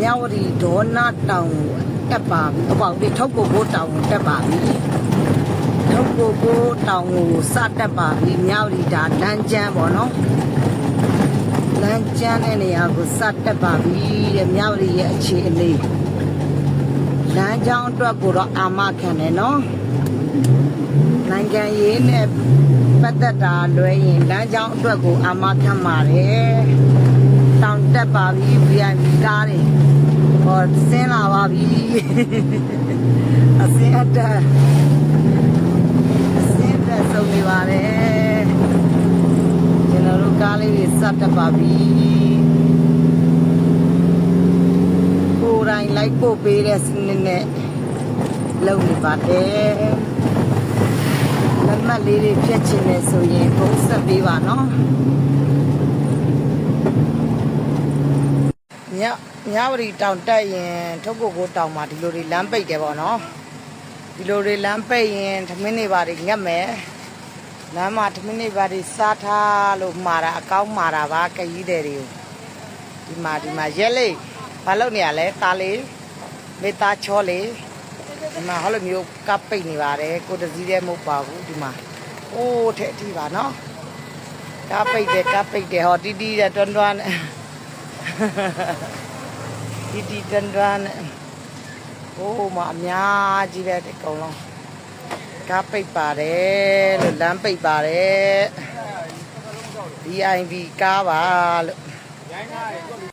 မြဝတီဒေါနာတောင်ကိုတက်ပါပြီအပေါ့ဒီထုတ်ကိုကိုတောင်ကိုတက်ပါပြီထုတ်ကိုကိုတောင်ကိုစတက်ပါပြီမြဝတီဒါလမ်းကျန်းပေါ့နော်လမ်းကျန်းတဲ့နေရာကိုစတက်ပါပြီတဲ့မြဝတီရဲ့အခြေအနေလမ်းကြောင်းအတွက်ကိုတော့အာမခံတယ်နော်နိုင်ငံရေးနဲ့ပတ်သက်တာလွဲရင်လမ်းကြောင်းအတွက်ကိုအာမခံပါတယ်တောင်တက်ပါပြီ VIP ကားတွေ ဟောဆင်းလာပါပြီအစင်းအတက်အစင်းအတက်ဆုံးနေပါတယ်ကျွန်တော်တို့ကားလေးတွေစတက်ပါပြီကိုယ်တိုင်လိုက်ပို့ပေးတဲ့စနစ်နဲ့လုပ်နေပါတယ်လက်မှတ်လေးတွေဖြတ်ချင်တယ်ဆိုရင်ဖုန်းဆက်ပေးပါနော်ည မြဝတီတောင်တက်ရင်ထုတ်ကိုကိုတောင်မှာဒီလိုတွေလမ်းပိတ်တယ်ပေါ့နော်ဒီလိုတွေလမ်းပိတ်ရင်ဓမင်းတွေပါတွေငတ်မယ်လမ်းမှာဓမင်းတွေပါတွေစားထားလို့မှာတာအကောင်းမှာတာပါခရီးတွေတွေကိုဒီမှာဒီမှာရက်လေးဘာလုပ်နေရလဲตาလေးမေတာချောလေးဒီမှာဟောလိုမျိုးကပိတ်နေပါတယ်ကိုတစည်းတည်းမဟုတ်ပါဘူးဒီမှာအိုးထဲအထိပါနော်ကပိတ်တယ်ကပိတ်တယ်ဟောတီးတီးတယ်တွန်းတွန်း တီတီတွန်းတွန်းနဲ့ဟိုးမအများကြီးပဲဒီကုံလုံးကပ်ပိတ်ပါတယ်လို့လမ်းပိတ်ပါတယ် DIV ကားပါလို့